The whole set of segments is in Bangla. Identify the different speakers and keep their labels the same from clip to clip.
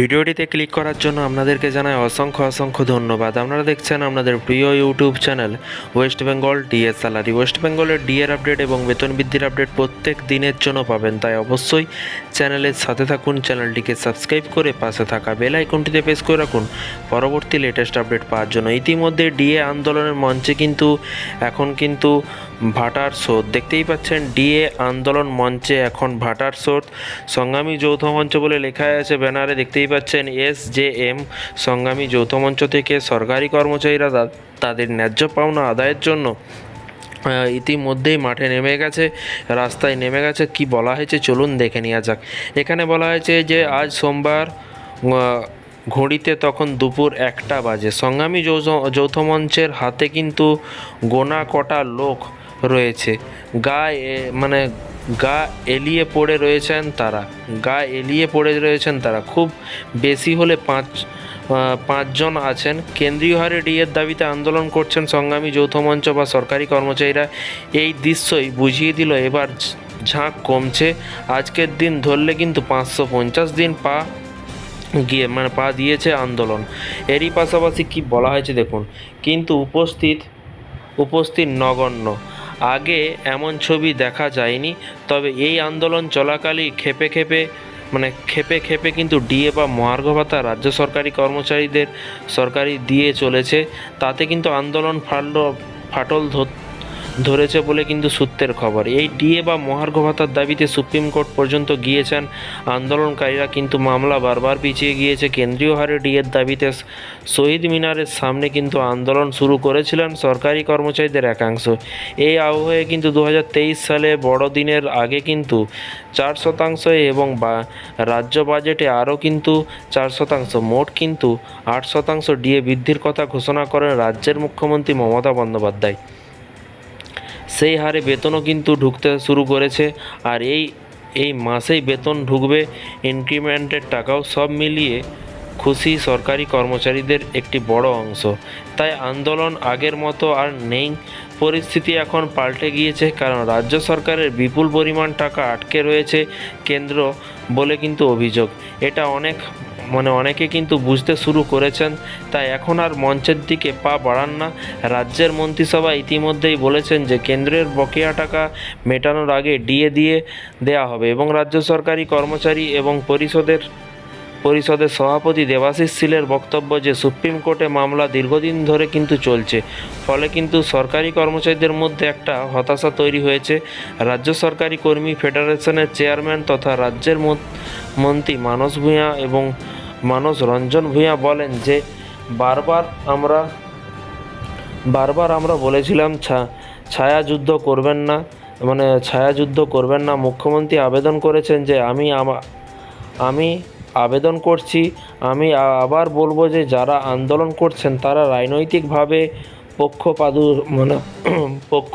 Speaker 1: ভিডিওটিতে ক্লিক করার জন্য আপনাদেরকে জানাই অসংখ্য অসংখ্য ধন্যবাদ। আপনারা দেখছেন আপনাদের প্রিয় YouTube channel West Bengal DA salary. West বেঙ্গলের ডিএর আপডেট এবং বেতন বৃদ্ধির আপডেট প্রত্যেক দিনের জন্য পাবেন, তাই অবশ্যই চ্যানেলের সাথে থাকুন, চ্যানেলটিকে সাবস্ক্রাইব করে পাশে থাকা বেল আইকনটিতে প্রেস করে রাখুন পরবর্তী লেটেস্ট আপডেট পাওয়ার জন্য। ইতিমধ্যে ডিএ আন্দোলনের মঞ্চে কিন্তু, এখন কিন্তু ভাটার স্রোত। দেখতেই পাচ্ছেন, ডিএ আন্দোলন মঞ্চে এখন ভাটার স্রোত। সংগ্রামী যৌথ মঞ্চ বলে লেখা আছে ব্যানারে, দেখতেই পাচ্ছেন, এস জে এম সংগ্রামী যৌথ মঞ্চ থেকে সরকারি কর্মচারীরা তাদের ন্যায্য পাওনা আদায়ের জন্য ইতিমধ্যেই মাঠে নেমে গেছে, রাস্তায় নেমে গেছে। কি বলা হয়েছে চলুন দেখে নেওয়া যাক। এখানে বলা হয়েছে যে, আজ সোমবার ঘড়িতে তখন দুপুর একটা বাজে। সংগ্রামী যৌথ মঞ্চের হাতে কিন্তু গোনা কটা লোক রয়েছে। গা মানে গা এলিয়ে পড়ে রয়েছেন তারা। গা এলিয়ে পড়ে রয়েছেন তারা। খুব বেশি হলে পাঁচ পাঁচজন আছেন। কেন্দ্রীয় হারে ডিএর দাবিতে আন্দোলন করছেন সংগ্রামী যৌথ মঞ্চ বা সরকারি কর্মচারীরা। এই দৃশ্যই বুঝিয়ে দিল এবার ঝাঁক কমছে। আজকের দিন ধরলে কিন্তু পাঁচশো পঞ্চাশ দিন পা গিয়ে মানে পা দিয়েছে আন্দোলন। এরই পাশাপাশি কি বলা হয়েছে দেখুন। কিন্তু উপস্থিত উপস্থিত নগণ্য। আগে এমন ছবি দেখা যায়নি, তবে এই আন্দোলন চলাকালীন খেপে খেপে মানে খেপে খেপে কিন্তু ডিএ বা মহার্ঘ ভাতা রাজ্য সরকারি কর্মচারীদের সরকারি দিয়ে চলেছে। তাতে কিন্তু আন্দোলন ফাটল ফাটল ধর- ধরেছে বলে কিন্তু সূত্রের খবর। এই ডিএ বা মহার্ঘ ভাতার দাবিতে সুপ্রিম কোর্ট পর্যন্ত গিয়েছেন আন্দোলনকারীরা, কিন্তু মামলা বারবার পিছিয়ে গিয়েছে। কেন্দ্রীয় হারে ডিএর দাবিতে শহীদ মিনারের সামনে কিন্তু আন্দোলন শুরু করেছিলেন সরকারি কর্মচারীদের একাংশ। এই আবহে কিন্তু দু হাজার তেইশ সালে বড়দিনের আগে কিন্তু চার শতাংশ এবং বা রাজ্য বাজেটে আরও কিন্তু চার শতাংশ, মোট কিন্তু আট শতাংশ ডিএ বৃদ্ধির কথা ঘোষণা করেন রাজ্যের মুখ্যমন্ত্রী মমতা বন্দ্যোপাধ্যায়। সেই হারে বেতনও কিন্তু ঢুকতে শুরু করেছে। আর এই এই মাসেই বেতন ঢুকবে, ইনক্রিমেন্টের টাকাও সব মিলিয়ে খুশি সরকারি কর্মচারীদের একটি বড় অংশ। তাই আন্দোলন আগের মতো আর নেই। পরিস্থিতি এখন পাল্টে গিয়েছে, কারণ রাজ্য সরকারের বিপুল পরিমাণ টাকা আটকে রয়েছে কেন্দ্র বলে কিন্তু অভিযোগ। এটা অনেক মানে অনেকে কিন্তু বুঝতে শুরু করেছেন, তাই এখন আর মঞ্চের দিকে পা বাড়ান না। রাজ্যের মন্ত্রিসভা ইতিমধ্যেই বলেছেন যে, কেন্দ্রের বকেয়া টাকা মেটানোর আগে ডিএ দিয়ে দেয়া হবে এবং রাজ্য সরকারি কর্মচারী এবং পরিষদের পরিষদের সভাপতি দেবাশিস সিলের বক্তব্য যে সুপ্রিম কোর্টে মামলা দীর্ঘদিন ধরে কিন্তু চলছে, ফলে কিন্তু সরকারি কর্মচারীদের মধ্যে একটা হতাশা তৈরি হয়েছে। রাজ্য সরকারি কর্মী ফেডারেশনের চেয়ারম্যান তথা রাজ্যের মন- মন্ত্রী মানস ভূঁইয়া এবং মানস রঞ্জন ভূঁইয়া বলেন যে, বারবার আমরা বারবার আমরা বলেছিলাম ছা, ছায়া যুদ্ধ করবেন না মানে ছায়া যুদ্ধ করবেন না। মুখ্যমন্ত্রী আবেদন করেছেন যে, আমা আমি আবেদন করছি। আমি আবার বলব যে যারা আন্দোলন করছেন, তারা রাজনৈতিকভাবে পক্ষপাদু মানে পক্ষ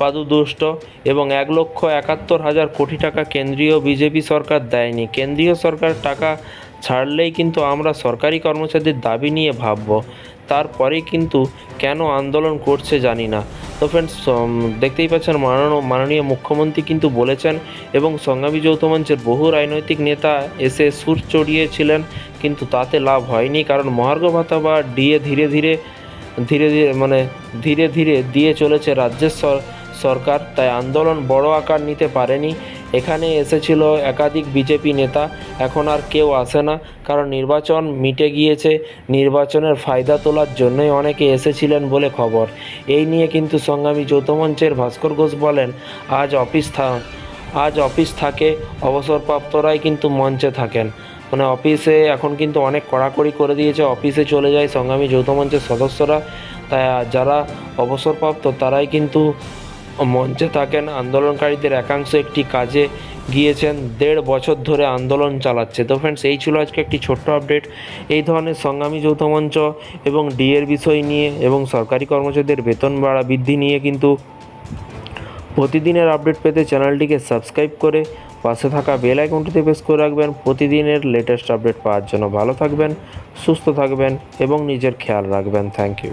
Speaker 1: পাদুদুষ্ট এবং এক লক্ষ একাত্তর হাজার কোটি টাকা কেন্দ্রীয় বিজেপি সরকার দেয়নি। কেন্দ্রীয় সরকার টাকা ছাড়লেই কিন্তু আমরা সরকারি কর্মচারীদের দাবি নিয়ে ভাববো। তারপরেই কিন্তু কেন আন্দোলন করছে জানি না। তো ফ্রেন্ডস দেখতেই পাচ্ছেন মাননীয় মাননীয় মুখ্যমন্ত্রী কিন্তু বলেছেন এবং সংগ্রামী যৌথ মঞ্চের বহু রাজনৈতিক নেতা এসে সুর চড়িয়েছিলেন, কিন্তু তাতে লাভ হয়নি কারণ মহার্ঘ ভাতা বা ডিএ ধীরে ধীরে ধীরে ধীরে মানে ধীরে ধীরে দিয়ে চলেছে রাজ্যের সরকার। তাই আন্দোলন বড় আকার নিতে পারেনি এখানে এসেছিল একাধিক বিজেপি নেতা, এখন আর কেউ আসে না, কারণ নির্বাচন মিটে গিয়েছে, নির্বাচনের ফায়দা তোলার জন্যই অনেকে এসেছিলেন বলে খবর। এই নিয়ে কিন্তু সংগ্রামী যৌথ মঞ্চের ভাস্কর ঘোষ বলেন, আজ অফিস আজ অফিস থাকে অবসরপ্রাপ্তরাই কিন্তু মঞ্চে থাকেন। মানে অফিসে এখন কিন্তু অনেক কড়াকড়ি করে দিয়েছে, অফিসে চলে যায় সংগ্রামী যৌথ মঞ্চের সদস্যরা। তাই যারা অবসরপ্রাপ্ত তারাই কিন্তু মঞ্চে থাকেন আন্দোলনকারীদের একাংশ একটি কাজে গিয়েছেন। দেড় বছর ধরে আন্দোলন চালাচ্ছে। তো ফ্রেন্ডস এই ছিল আজকে একটি ছোট্ট আপডেট এই ধরনের সংগ্রামী যৌথ মঞ্চ এবং ডিএর বিষয় নিয়ে এবং সরকারি কর্মচারীদের বেতন বাড়া বৃদ্ধি নিয়ে কিন্তু প্রতিদিনের আপডেট পেতে চ্যানেলটিকে সাবস্ক্রাইব করে পাশে থাকা বেল আইকনটিতে প্রেস করে রাখবেন। প্রতিদিনের লেটেস্ট আপডেট পাওয়ার জন্য। ভালো থাকবেন, সুস্থ থাকবেন এবং নিজের খেয়াল রাখবেন। Thank you